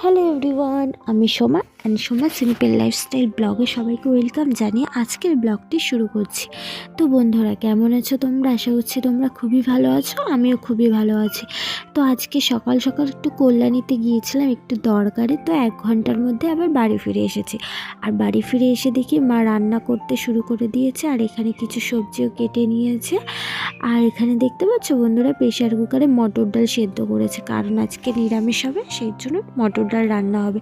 Hello everyone আমি Soma and Soma simple lifestyle ব্লগে সবাইকে ওয়েলকাম জানিয়ে আজকের ব্লগটি শুরু করছি। তো বন্ধুরা, কেমন আছো তোমরা? আশা করছি তোমরা খুবই ভালো আছো, আমিও খুবই ভালো আছি। তো আজকে সকাল সকাল একটু কল্যাণীতে গিয়েছিলাম, একটু দরকারে, তো এক ঘণ্টার মধ্যে আবার বাড়ি ফিরে এসেছি। আর বাড়ি ফিরে এসে দেখি মা রান্না করতে শুরু করে দিয়েছে, আর এখানে কিছু সবজিও কেটে নিয়েছে। আর এখানে দেখতে পাচ্ছ বন্ধুরা প্রেশার কুকারে মটর ডাল সেদ্ধ করেছে, কারণ আজকে নিরামিষ হবে, সেই জন্য মটর ডাল রান্না হবে।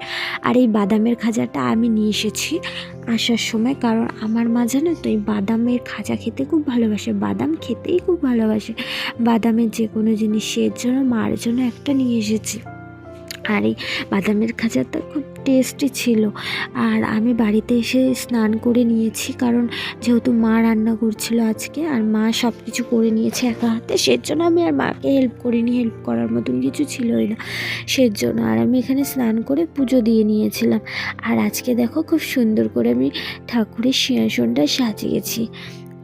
আর এই বাদামের খাজাটা আমি নিয়ে এসেছি আসার সময়, কারণ আমার মা জানো তো এই বাদামের খাজা খেতে খুব ভালোবাসে, বাদাম খেতেই খুব ভালোবাসে। বাদামের যে কোনো জিনিসের জন্য, মার জন্য একটা নিয়ে এসেছি। আর এই বাদামের খাজাটা খুব টেস্টি ছিল। আর আমি বাড়িতে এসে স্নান করে নিয়েছি কারণ যেহেতু মা রান্না করছিল আজকে আর মা সব কিছু করে নিয়েছে একা হাতে সের জন্য আমি আর মাকে হেল্প করিনি হেল্প করার মতন কিছু ছিলই না। সের জন্য আর আমি এখানে স্নান করে পুজো দিয়ে নিয়েছিলাম। আর আজকে দেখো খুব সুন্দর করে আমি ঠাকুরের সিংহাসনটা সাজিয়েছি।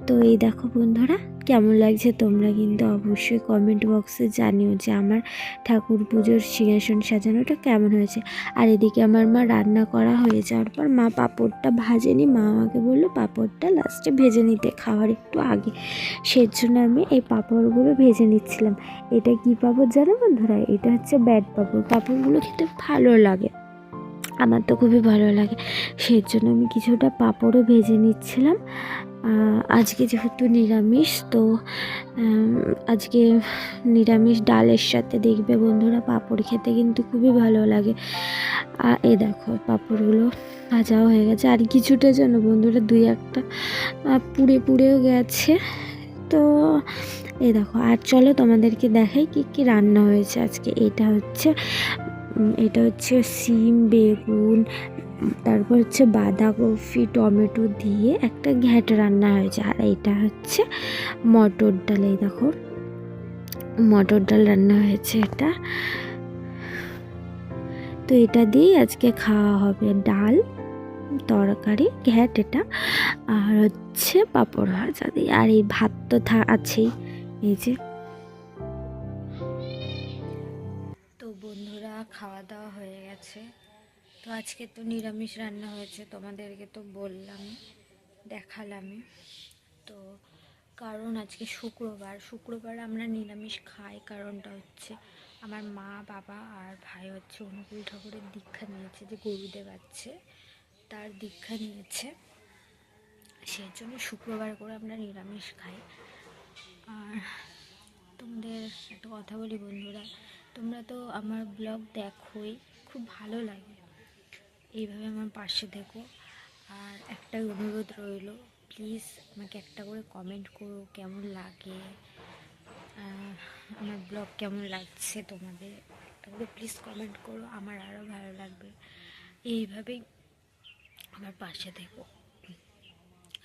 তো এই দেখো বন্ধুরা কেমন লাগছে তোমরা কিন্তু অবশ্যই কমেন্ট বক্সে জানিও যে আমার ঠাকুর পুজোর সিংহাসন সাজানোটা কেমন হয়েছে। আর এদিকে আমার মা রান্না করা হয়ে যাওয়ার পর মা পাঁপড়টা ভাজেনি, মা আমাকে বলল, পাঁপড়টা লাস্টে ভেজে নিতে, খাওয়ার একটু আগে। সের জন্য আমি এই পাঁপড়গুলো ভেজে নিচ্ছিলাম। এটা কি পাঁপড় জানো বন্ধুরা? এটা হচ্ছে ব্যাট পাঁপড়। পাঁপড়গুলো খেতে ভালো লাগে। আমার তো খুবই ভালো লাগে। সেই জন্য আমি কিছুটা পাঁপড়ও ভেজে নিচ্ছিলাম। আজকে যেহেতু নিরামিষ, তো আজকে নিরামিষ ডালের সাথে দেখবে বন্ধুরা পাঁপড় খেতে কিন্তু খুবই ভালো লাগে। এই দেখো পাঁপড়গুলো ভাজাও হয়ে গেছে। আর কিছুটা যেন বন্ধুরা দুই একটা পুড়ে পুড়েও গেছে। তো এই দেখো, আর চলো তোমাদেরকে দেখাই কি কি রান্না হয়েছে আজকে। এটা হচ্ছে এটা হচ্ছে সিম, বেগুন তারপর হচ্ছে বাঁধাকপি, টমেটো দিয়ে একটা ঘ্যাট রান্না হয়েছে। আর এটা হচ্ছে মটর ডাল, এই দেখো। মটর ডাল রান্না হয়েছে এটা। তো এটা দিয়েই আজকে খাওয়া হবে ডাল, তরকারি, ঘ্যাট এটা, আর হচ্ছে পাঁপড় ভাজা দিয়ে। আর এই ভাত তো থা- আছেই, এই যে। তো বন্ধুরা, খাওয়া দাওয়া হয়ে গেছে। তো আজকে তো নিরামিষ রান্না হয়েছে, তোমাদেরকে তো বললাম দেখালামই তো কারণ আজকে শুক্রবার শুক্রবার আমরা নিরামিষ খাই, কারণটা হচ্ছে আমার মা, বাবা আর ভাই হচ্ছে অনুকূল ঠাকুরের দীক্ষা নিয়েছে, যে গুরুদেব আছে, তার দীক্ষা নিয়েছে। সেই জন্য শুক্রবার করে আমরা নিরামিষ খাই। আর তোমাদের একটা কথা বলি বন্ধুরা, তোমরা তো আমার ব্লগ দেখোই, খুব ভালো লাগে। এইভাবে আমার পাশে দেখো। আর একটা অনুরোধ রইল প্লিজ আমাকে একটা করে কমেন্ট করো কেমন লাগে। আমার ব্লগ কেমন লাগছে তোমাদের? একটা করে প্লিজ কমেন্ট করো, আমার আরও ভালো লাগবে। এইভাবেই আমার পাশে দেখো।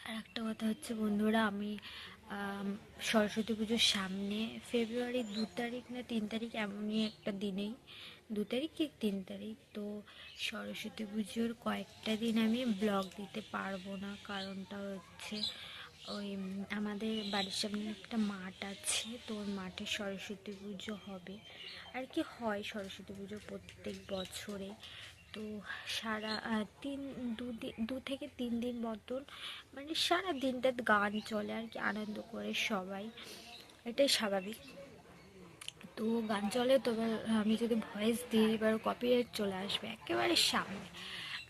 আর একটা কথা হচ্ছে বন্ধুরা, আমি সরস্বতী পুজোর সামনে ফেব্রুয়ারি দু তারিখ না তিন তারিখ এমনই একটা দিনেই। দু তারিখ কি তিন তারিখ? তো সরস্বতী পুজোর কয়েকটা দিন আমি ব্লগ দিতে পারব না, কারণটা হচ্ছে ওই আমাদের বাড়ির সামনে একটা মাঠ আছে, তো ওই মাঠে সরস্বতী পুজো হবে। আর কি হয় সরস্বতী পুজো প্রত্যেক বছরে। তো সারা তিন, দু দু থেকে তিন দিন মতন মানে সারা দিনটা গান চলে আর কি, আনন্দ করে সবাই। এটাই স্বাভাবিক। তো গান চলে, তোমার, আমি যদি ভয়েস দিই, এবার কপিরাইট চলে আসবে একেবারে সামনে।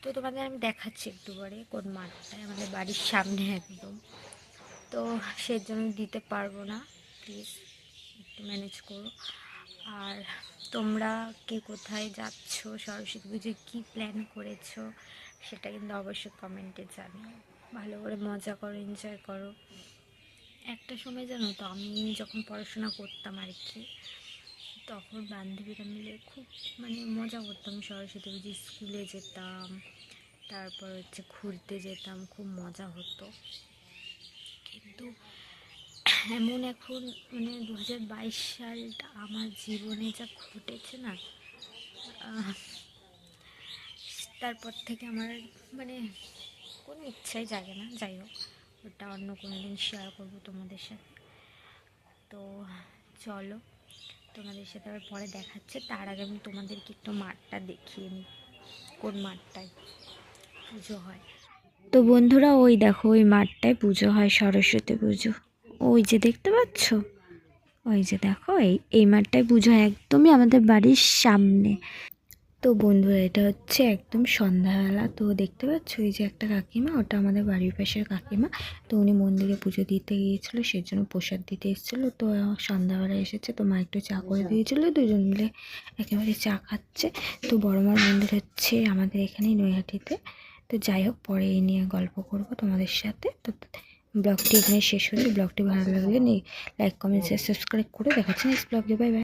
তো তোমাদের আমি দেখাচ্ছি একটু পরে কোন মাঠটায় আমাদের বাড়ির সামনে একদম। তো সেই জন্য দিতে পারব না প্লিজ একটু ম্যানেজ করো। আর তোমরা কে কোথায় যাচ্ছ? সরস্বতী পুজোয় কী প্ল্যান করেছ? সেটা কিন্তু অবশ্যই কমেন্টে জানিও। ভালো করে মজা করো এনজয় করো। একটা সময় জানো তো, আমি যখন পড়াশোনা করতাম আর কি তখন বান্ধবীরা মিলে খুব মানে মজা করতাম। সরস্বতী পুজো স্কুলে যেতাম, তারপর হচ্ছে ঘুরতে যেতাম, খুব মজা হতো। কিন্তু এমন এখন মানে দু হাজার বাইশ সালটা আমার জীবনে যা ঘটেছে না তারপর থেকে আমার মানে কোনো ইচ্ছাই জাগে না। যাই হোক, ওটা অন্য কোনো দিন শেয়ার করব তোমাদের সাথে। তো চলো, তোমাদের সাথে আবার পরে দেখাচ্ছে। তার আগে আমি তোমাদেরকে একটু মাঠটা দেখিয়ে নিই, কোন মাঠটায় পুজো হয়। তো বন্ধুরা, ওই দেখো, ওই মাঠটায় পুজো হয় সরস্বতী পুজো। ওই যে দেখতে পাচ্ছ? ওই যে দেখো, এই এই মাঠটায় পুজো একদমই আমাদের বাড়ির সামনে। তো বন্ধুরা, এটা হচ্ছে একদম সন্ধ্যাবেলা। তো দেখতে পাচ্ছ ওই যে একটা কাকিমা, ওটা আমাদের বাড়ির পাশের কাকিমা। তো উনি মন্দিরে পুজো দিতে গিয়েছিল সেই জন্য প্রসাদ দিতে এসেছিল। তো সন্ধ্যাবেলা এসেছে, তো মা একটু চা করে দিয়েছিলো। দুজন মিলে একেবারে চা খাচ্ছে। তো বড়মার মন্দির হচ্ছে আমাদের এখানেই নৈহাটিতে। তো যাই হোক, পরে এই নিয়ে গল্প করব তোমাদের সাথে। তো ব্লগটি এখানে শেষ হলে। ব্লগটি ভালো লাগলে লাইক কমেন্ট শেয়ার সাবস্ক্রাইব করে দেখাচ্ছি নেক্সট ব্লগে বাই বাই